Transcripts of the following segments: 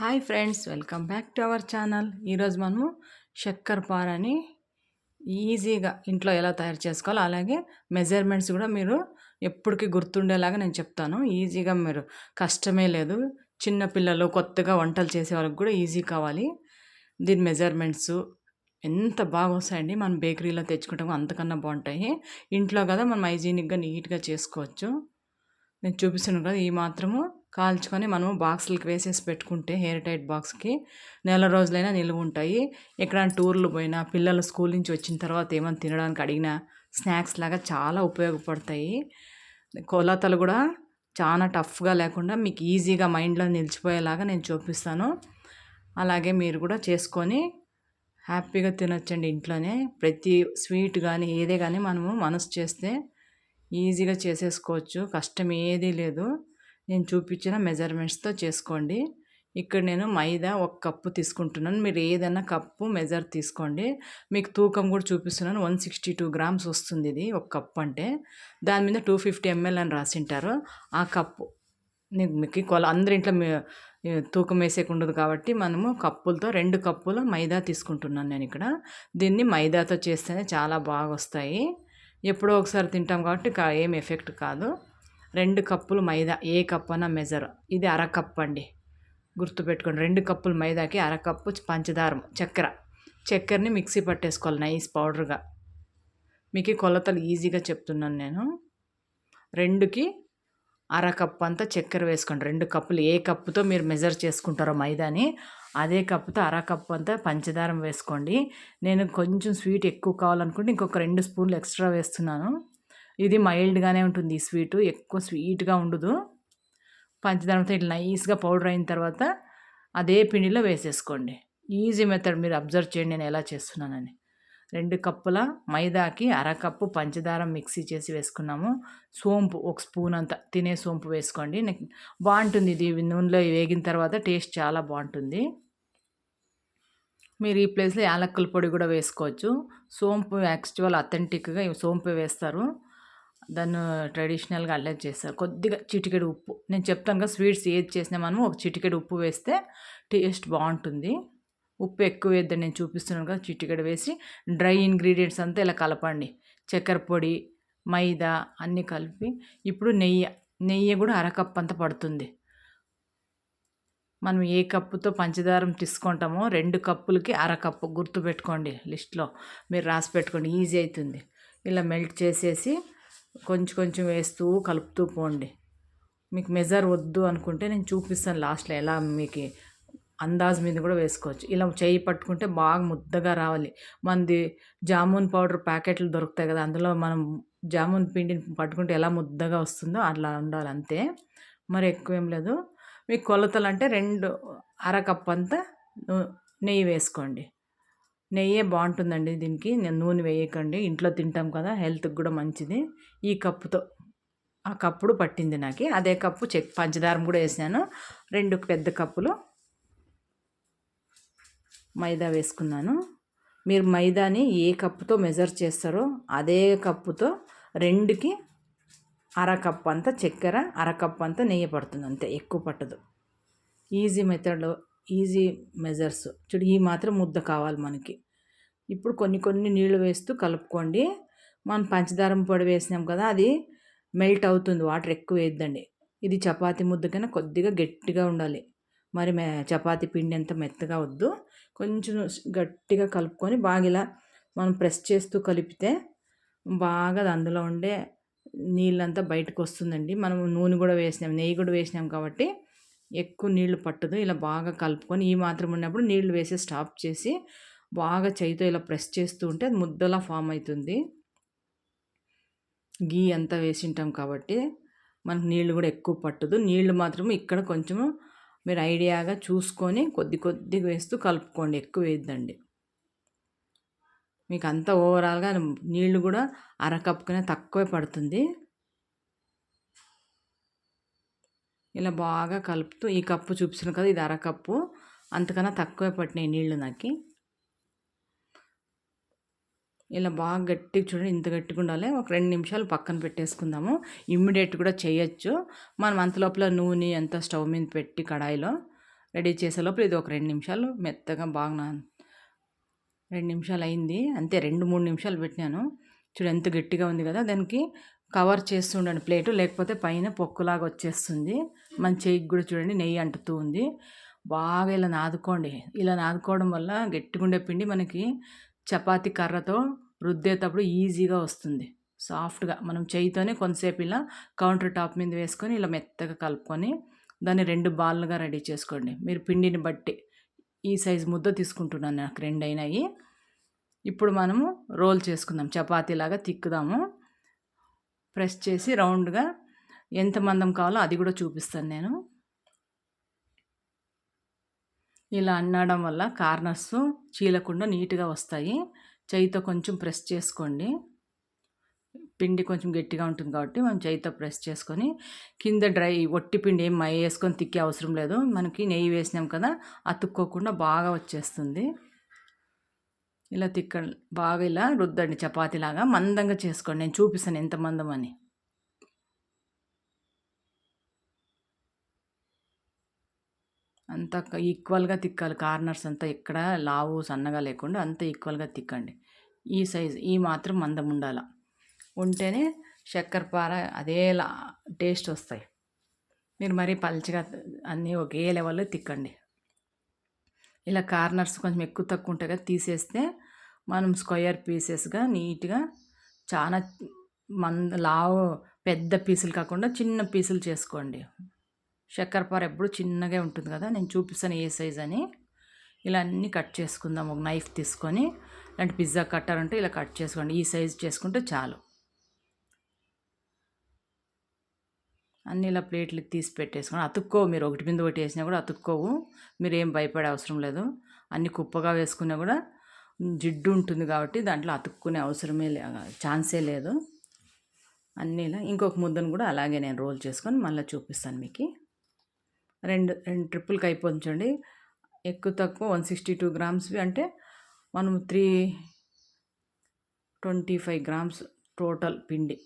Hi friends welcome back to our channel. ఈరోజు మనము చక్కెర పారని ఈజీగా ఇంట్లో ఎలా తయారు చేసుకోవాలో అలాగే మెజర్మెంట్స్ కూడా మీరు ఎప్పటికీ గుర్తుండేలాగా నేను చెప్తాను. ఈజీగా మీరు కష్టమే లేదు. చిన్న పిల్లలు కొత్తగా వంటలు చేసే వాళ్ళకి కూడా ఈజీ కావాలి. దీని మెజర్మెంట్స్ ఎంత బాగా వస్తాయండి. మనం బేకరీలో తెచ్చుకుంటాము అంతకన్నా బాగుంటాయి. ఇంట్లో కదా మనం హైజీనిక్గా నీట్గా చేసుకోవచ్చు. నేను చూపిస్తున్నాను కదా ఈ మాత్రము కాల్చుకొని మనము బాక్స్లకి వేసేసి పెట్టుకుంటే హెయిర్ టైట్ బాక్స్కి నెల రోజులైనా నిలువ ఉంటాయి. ఎక్కడైనా టూర్లు పోయినా పిల్లలు స్కూల్ నుంచి వచ్చిన తర్వాత ఏమైనా తినడానికి అడిగినా స్నాక్స్ లాగా చాలా ఉపయోగపడతాయి. కొలతలు కూడా చాలా టఫ్గా లేకుండా మీకు ఈజీగా మైండ్లో నిలిచిపోయేలాగా నేను చూపిస్తాను. అలాగే మీరు కూడా చేసుకొని హ్యాపీగా తినొచ్చండి ఇంట్లోనే. ప్రతి స్వీట్ కానీ ఏదే కానీ మనము మనసు చేస్తే ఈజీగా చేసేసుకోవచ్చు. కష్టం ఏదీ లేదు. నేను చూపించిన మెజర్మెంట్స్తో చేసుకోండి. ఇక్కడ నేను మైదా ఒక కప్పు తీసుకుంటున్నాను. మీరు ఏదైనా కప్పు మెజర్ తీసుకోండి. మీకు తూకం కూడా చూపిస్తున్నాను. వన్ సిక్స్టీ టూ గ్రామ్స్ వస్తుంది ఇది ఒక కప్పు అంటే. దాని మీద టూ ఫిఫ్టీ ఎంఎల్ అని రాసింటారు. ఆ కప్పు మీకు కొల అందరి ఇంట్లో తూకం వేసేకుండదు కాబట్టి మనము కప్పులతో రెండు కప్పులు మైదా తీసుకుంటున్నాను నేను ఇక్కడ. దీన్ని మైదాతో చేస్తేనే చాలా బాగా వస్తాయి. ఎప్పుడో ఒకసారి తింటాం కాబట్టి ఏం ఎఫెక్ట్ కాదు. రెండు కప్పులు మైదా ఏ కప్పు అన్న మెజర్. ఇది అరకప్పు అండి గుర్తుపెట్టుకోండి రెండు కప్పులు మైదాకి అరకప్పు పంచదారం చక్కెర. చక్కెరని మిక్సీ పట్టేసుకోవాలి నైస్ పౌడర్గా. మీకు కొలతలు ఈజీగా చెప్తున్నాను నేను. రెండుకి అరకప్పు అంతా చక్కెర వేసుకోండి. రెండు కప్పులు ఏ కప్పుతో మీరు మెజర్ చేసుకుంటారో మైదాని అదే కప్పుతో అరకప్పు అంతా పంచదారం వేసుకోండి. నేను కొంచెం స్వీట్ ఎక్కువ కావాలనుకుంటే ఇంకొక రెండు స్పూన్లు ఎక్స్ట్రా వేస్తున్నాను. ఇది మైల్డ్గానే ఉంటుంది ఈ స్వీటు ఎక్కువ స్వీట్గా ఉండదు. పంచదారంతో ఇట్లా నైస్గా పౌడర్ అయిన తర్వాత అదే పిండిలో వేసేసుకోండి. ఈజీ మెథడ్ మీరు అబ్జర్వ్ చేయండి నేను ఎలా చేస్తున్నానని. రెండు కప్పుల మైదాకి అరకప్పు పంచదార మిక్సీ చేసి వేసుకున్నాము. సోంపు ఒక స్పూన్ అంత తినే సోంపు వేసుకోండి. బాగుంటుంది ఇది నూనెలో వేగిన తర్వాత టేస్ట్ చాలా బాగుంటుంది. మీరు ఈ ప్లేస్లో యాలక్కుల పొడి కూడా వేసుకోవచ్చు. సోంపు యాక్చువల్ అథెంటిక్గా సోంపు వేస్తారు. దాన్ని ట్రెడిషనల్గా అల్లెట్ చేస్తారు. కొద్దిగా చిటికెడు ఉప్పు. నేను చెప్తాను కదా స్వీట్స్ ఏది చేసినా మనము ఒక చిటికెడు ఉప్పు వేస్తే టేస్ట్ బాగుంటుంది. ఉప్పు ఎక్కువ వేద్దని నేను చూపిస్తున్నాను కదా చిటికెడు వేసి డ్రై ఇంగ్రీడియంట్స్ అంతా ఇలా కలపండి. చక్కెర పొడి మైదా అన్నీ కలిపి. ఇప్పుడు నెయ్యి నెయ్యి కూడా అరకప్పు అంత పడుతుంది. మనం ఏ కప్పుతో పంచదారం తీసుకుంటామో రెండు కప్పులకి అరకప్పు గుర్తుపెట్టుకోండి లిస్ట్లో. మీరు రాసి పెట్టుకోండి. ఈజీ అవుతుంది. ఇలా మెల్ట్ చేసేసి కొంచెం కొంచెం వేస్తూ కలుపుతూ పోండి. మీకు మెజర్ వద్దు అనుకుంటే నేను చూపిస్తాను లాస్ట్లో ఎలా మీకు అందాజ్ మీద కూడా వేసుకోవచ్చు. ఇలా చేయి పట్టుకుంటే బాగా ముద్దగా రావాలి. మనది జామున్ పౌడర్ ప్యాకెట్లు దొరుకుతాయి కదా అందులో మనం జామున్ పిండిని పట్టుకుంటే ఎలా ముద్దగా వస్తుందో అట్లా ఉండాలి అంతే. మరి ఎక్కువ ఏం లేదు. మీకు కొలతలు అంటే రెండు అరకప్ అంతా నెయ్యి వేసుకోండి. నెయ్యే బాగుంటుందండి దీనికి. నేను నూనె వేయకండి. ఇంట్లో తింటాం కదా హెల్త్కి కూడా మంచిది. ఈ కప్పుతో ఆ కప్పుడు పట్టింది నాకు. అదే కప్పు చెక్ పంచదారం కూడా వేసాను. రెండు పెద్ద కప్పులు మైదా వేసుకున్నాను. మీరు మైదాని ఏ కప్పుతో మెజర్ చేస్తారో అదే కప్పుతో రెండుకి అరకప్పు అంతా చక్కెర అరకప్పు అంతా నెయ్యి పడుతుంది అంతే. ఎక్కువ పట్టదు. Easy method easy measures. చూడు ఈ మాత్రం ముద్ద కావాలి మనకి. ఇప్పుడు కొన్ని కొన్ని నీళ్ళు వేస్తూ కలుపుకోండి. మనం పంచదారం పొడి వేసినాం కదా అది మెల్ట్ అవుతుంది. వాటర్ ఎక్కువ వేద్దండి ఇది చపాతీ ముద్ద కన్నా కొద్దిగా గట్టిగా ఉండాలి. మరి మె చపాతీ పిండి అంత మెత్తగా వద్దు. కొంచెం గట్టిగా కలుపుకొని బాగా ఇలా మనం ప్రెస్ చేస్తూ కలిపితే బాగా అందులో ఉండే నీళ్ళంతా బయటకు వస్తుందండి. మనం నూనె కూడా వేసినాం నెయ్యి కూడా వేసినాం కాబట్టి ఎక్కువ నీళ్ళు పట్టదు. ఇలా బాగా కలుపుకొని ఈ మాత్రం ఉన్నప్పుడు నీళ్ళు వేసి స్టాప్ చేసి బాగా చేయితో ఇలా ప్రెస్ చేస్తూ ఉంటే అది ముద్దలా ఫామ్ అవుతుంది గీ అంతా వేసింటాం కాబట్టి మనకు నీళ్ళు కూడా ఎక్కువ పట్టదు. నీళ్ళు మాత్రం ఇక్కడ కొంచెము మీరు ఐడియాగా చూసుకొని కొద్ది కొద్దిగా వేస్తూ కలుపుకోండి. ఎక్కువ వేద్దండి మీకు అంతా ఓవరాల్గా నీళ్ళు కూడా అరకప్పుకనే తక్కువే పడుతుంది. ఇలా బాగా కలుపుతూ ఈ కప్పు చూపిస్తున్నాను కదా ఇది అరకప్పు అంతకన్నా తక్కువే పట్టినాయి నీళ్ళు నాకు. ఇలా బాగా గట్టిగా చూడండి ఇంత గట్టిగా ఉండాలి. ఒక రెండు నిమిషాలు పక్కన పెట్టేసుకుందాము. ఇమ్మీడియట్ కూడా చేయొచ్చు. మనం అంత లోపల నూనె అంతా స్టవ్ మీద పెట్టి కడాయిలో రెడీ చేసే లోపల ఇది ఒక రెండు నిమిషాలు మెత్తగా బాగా నా రెండు నిమిషాలు అయింది. అంతే రెండు మూడు నిమిషాలు పెట్టినాను. చూడు ఎంత గట్టిగా ఉంది కదా దానికి కవర్ చేస్తుండండి ప్లేటు లేకపోతే పైన పొక్కులాగా వచ్చేస్తుంది. మన చేయికి కూడా చూడండి నెయ్యి అంటుతూ ఉంది. బాగా ఇలా నాదుకోండి. ఇలా నాదుకోవడం వల్ల గట్టిగుండే పిండి మనకి చపాతీ కర్రతో రుద్దేటప్పుడు ఈజీగా వస్తుంది. సాఫ్ట్గా మనం చేయితోనే కొంతసేపు ఇలా కౌంటర్ టాప్ మీద వేసుకొని ఇలా మెత్తగా కలుపుకొని దాన్ని రెండు బాల్లుగా రెడీ చేసుకోండి. మీరు పిండిని బట్టి ఈ సైజు ముద్ద తీసుకుంటున్నాను నాకు రెండు అయినాయి ఇప్పుడు మనము రోల్ చేసుకుందాం. చపాతీలాగా తిక్కుదాము. ప్రెస్ చేసి రౌండ్గా ఎంత మందం కావాలో అది కూడా చూపిస్తాను నేను. ఇలా అన్నడం వల్ల కార్నర్స్ చీలకుండా నీట్గా వస్తాయి. చేయితో కొంచెం ప్రెస్ చేసుకోండి. పిండి కొంచెం గట్టిగా ఉంటుంది కాబట్టి మనం చేయితో ప్రెస్ చేసుకొని కింద డ్రై ఒట్టి పిండి ఏం మై వేసుకొని తిక్కే అవసరం లేదు. మనకి నెయ్యి వేసినాం కదా అతుక్కోకుండా బాగా వచ్చేస్తుంది. ఇలా తిక్క బాగా ఇలా రుద్దండి చపాతీలాగా మందంగా చేసుకోండి. నేను చూపిస్తాను ఎంత మందం అని అంత ఈక్వల్గా తిక్కాలి. కార్నర్స్ అంతా ఎక్కడ లావు సన్నగా లేకుండా అంత ఈక్వల్గా తిక్కండి. ఈ సైజ్ ఈ మాత్రం మందం ఉండాల. ఉంటేనే చక్కెరపార అదేలా టేస్ట్ వస్తాయి. మీరు మరీ పల్చగా అన్నీ ఒకే లెవెల్లో తిక్కండి. ఇలా కార్నర్స్ కొంచెం ఎక్కువ తక్కువ ఉంటాయి కదా తీసేస్తే మనం స్క్వయర్ పీసెస్గా నీట్గా చాలా మంద లావు పెద్ద పీసులు కాకుండా చిన్న పీసులు చేసుకోండి. చక్కెరపార ఎప్పుడు చిన్నగా ఉంటుంది కదా నేను చూపిస్తాను ఏ సైజ్ అని. ఇలా అన్నీ కట్ చేసుకుందాం ఒక నైఫ్ తీసుకొని. ఇలాంటి పిజ్జా కట్టర్ అంటే ఇలా కట్ చేసుకోండి ఈ సైజ్ చేసుకుంటే చాలు. అన్ని ఇలా ప్లేట్లకి తీసి పెట్టేసుకొని అతుక్కోవు మీరు ఒకటి మీద ఒకటి వేసినా కూడా అతుక్కోవు. మీరు ఏం భయపడే అవసరం లేదు. అన్ని కుప్పగా వేసుకున్నా కూడా జిడ్డు ఉంటుంది కాబట్టి దాంట్లో అతుక్కునే అవసరమే లే ఛాన్సే లేదు. అన్నీ ఇలా ఇంకొక ముద్దను కూడా అలాగే నేను రోల్ చేసుకొని మళ్ళీ చూపిస్తాను మీకు. రెండు రెండు ట్రిప్పులకి అయిపోయించండి ఎక్కువ తక్కువ వన్ సిక్స్టీ టూ గ్రామ్స్వి అంటే మనం three twenty five grams total పిండి.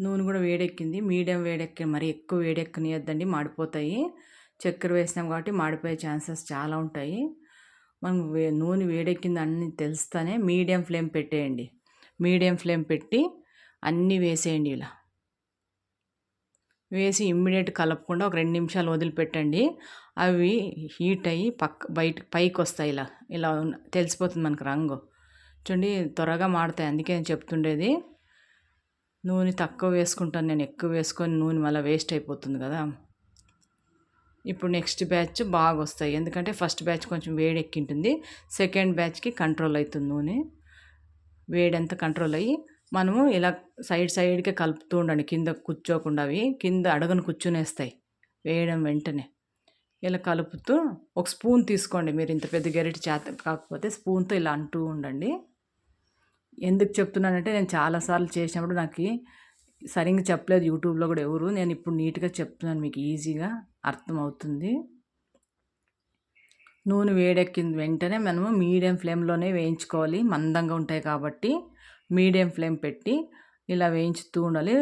నూనె కూడా వేడెక్కింది. మీడియం వేడెక్కి మరి ఎక్కువ వేడెక్కనియద్దండి మాడిపోతాయి. చక్కెర వేసినాం కాబట్టి మాడిపోయే ఛాన్సెస్ చాలా ఉంటాయి. మనం వే నూనె వేడెక్కింది అన్ని తెలుస్తానే మీడియం ఫ్లేమ్ పెట్టేయండి. మీడియం ఫ్లేమ్ పెట్టి అన్నీ వేసేయండి ఇలా. వేసి ఇమ్మీడియట్ కలపకుండా ఒక రెండు నిమిషాలు వదిలిపెట్టండి. అవి హీట్ అయ్యి పక్క బయట పైకి వస్తాయి ఇలా. ఇలా తెలిసిపోతుంది మనకు రంగు. చూడండి త్వరగా మాడతాయి. అందుకే నేను చెప్తుండేది. నూనె తక్కువ వేసుకుంటాను. నేను ఎక్కువ వేసుకొని నూనె మళ్ళీ వేస్ట్ అయిపోతుంది కదా. ఇప్పుడు నెక్స్ట్ బ్యాచ్ బాగా వస్తాయి ఎందుకంటే ఫస్ట్ బ్యాచ్ కొంచెం వేడి ఎక్కింటుంది సెకండ్ బ్యాచ్కి కంట్రోల్ అవుతుంది నూనె. వేడంతా కంట్రోల్ అయ్యి మనము ఇలా సైడ్ సైడ్కి కలుపుతూ ఉండండి. కింద కూర్చోకుండా అవి. కింద అడగను కూర్చునేస్తాయి. వేయడం వెంటనే. ఇలా కలుపుతూ ఒక స్పూన్ తీసుకోండి. మీరు ఇంత పెద్ద గరిటె చేత కాకపోతే స్పూన్తో ఇలా అంటూ ఉండండి. ఎందుకు చెప్తున్నానంటే నేను చాలాసార్లు చేసినప్పుడు నాకు సరిగ్గా చెప్పలేదు యూట్యూబ్లో కూడా ఎవరు. నేను ఇప్పుడు నీట్గా చెప్తున్నాను మీకు ఈజీగా అర్థమవుతుంది. నూనె వేడెక్కింది వెంటనే మనము మీడియం ఫ్లేమ్లోనే వేయించుకోవాలి. మందంగా ఉంటాయి కాబట్టి మీడియం ఫ్లేమ్ పెట్టి ఇలా వేయించుతూ ఉండాలి.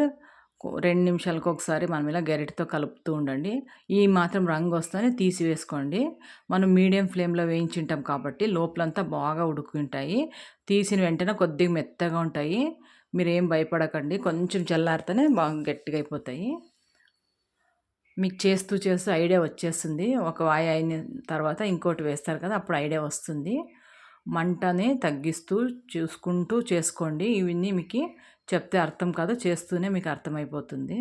రెండు నిమిషాలకు ఒకసారి మనం ఇలా గరిటతో కలుపుతూ ఉండండి. ఈ మాత్రం రంగు వస్తేనే తీసివేసుకోండి. మనం మీడియం ఫ్లేమ్లో వేయించుంటాం కాబట్టి లోపలంతా బాగా ఉడుకుంటాయి తీసిన వెంటనే కొద్దిగా మెత్తగా ఉంటాయి. మీరేం భయపడకండి. కొంచెం చల్లారితేనే బాగా గట్టిగా అయిపోతాయి మీకు చేస్తూ చేస్తూ ఐడియా వచ్చేస్తుంది. ఒక వాయి అయిన తర్వాత ఇంకోటి వేస్తారు కదా అప్పుడు ఐడియా వస్తుంది. మంటని తగ్గిస్తూ చూసుకుంటూ చేసుకోండి. ఇవన్నీ మీకు చెప్తే అర్థం కాదు చేస్తూనే మీకు అర్థమైపోతుంది.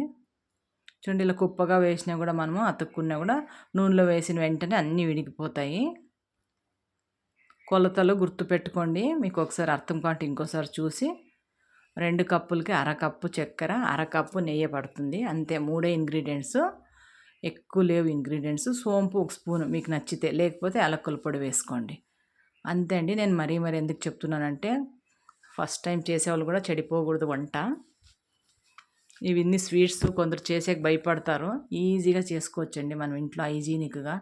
చూడండి ఇలా కుప్పగా వేసినా కూడా మనము అతుక్కున్నా కూడా నూనెలో వేసిన వెంటనే అన్నీ విడిగిపోతాయి కొలతలు గుర్తుపెట్టుకోండి. మీకు ఒకసారి అర్థం కాంటే ఇంకోసారి చూసి రెండు కప్పులకి అరకప్పు చక్కెర అరకప్పు నెయ్యి పడుతుంది. అంతే మూడే ఇంగ్రీడియంట్స్. ఎక్కువ లేవు ఇంగ్రీడియంట్స్. సోంపు ఒక స్పూన్ మీకు నచ్చితే లేకపోతే అలక్కల పొడి వేసుకోండి. అంతే అండి. నేను మరీ మరి ఎందుకు చెప్తున్నానంటే ఫస్ట్ టైం చేసేవాళ్ళు కూడా చెడిపోకూడదు వంట. ఇవన్నీ స్వీట్స్ కొందరు చేసేకి భయపడతారు. ఈజీగా చేసుకోవచ్చండి మనం ఇంట్లో హైజీనిక్గా.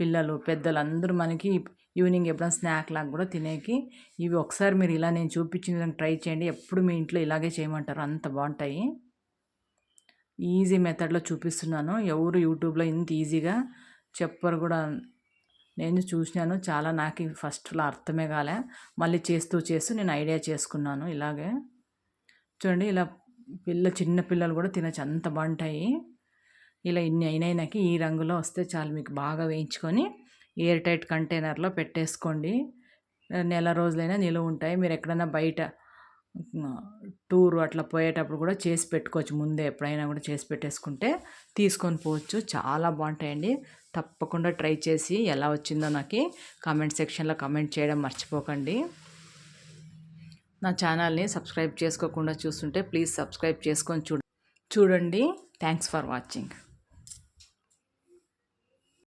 పిల్లలు పెద్దలు అందరూ మనకి ఈవినింగ్ ఎప్పుడైనా స్నాక్ లాగా కూడా తినేకి ఇవి ఒకసారి మీరు ఇలా నేను చూపించిన ట్రై చేయండి. ఎప్పుడు మీ ఇంట్లో ఇలాగే చేయమంటారు. అంత బాగుంటాయి. ఈజీ మెథడ్లో చూపిస్తున్నాను. ఎవరు యూట్యూబ్లో ఇంత ఈజీగా చెప్పరు కూడా. నేను చూసినాను. చాలా నాకు ఫస్ట్లో అర్థమే కాలే. మళ్ళీ చేస్తూ చేస్తూ నేను ఐడియా చేసుకున్నాను ఇలాగే. చూడండి ఇలా పిల్ల చిన్న పిల్లలు కూడా తినచ్చు. అంత బాగుంటాయి. ఇలా ఇన్ని అయినాయినాకి ఈ రంగులో వస్తే చాలు మీకు బాగా వేయించుకొని ఎయిర్ టైట్ కంటైనర్లో పెట్టేసుకోండి. నెల రోజులైనా నిలువ ఉంటాయి. మీరు ఎక్కడైనా బయట టూర్ అట్లా పోయేటప్పుడు కూడా చేసి పెట్టుకోవచ్చు. ముందే ఎప్పుడైనా కూడా చేసి పెట్టేసుకుంటే తీసుకొని పోవచ్చు. చాలా బాగుంటాయండి. తప్పకుండా ట్రై చేసి ఎలా వచ్చిందో నాకు కామెంట్ సెక్షన్లో కామెంట్ చేయడం మర్చిపోకండి. నా ఛానల్ని సబ్స్క్రైబ్ చేసుకోకుండా చూస్తుంటే ప్లీజ్ సబ్స్క్రైబ్ చేసుకొని చూ చూడండి. Thanks for watching.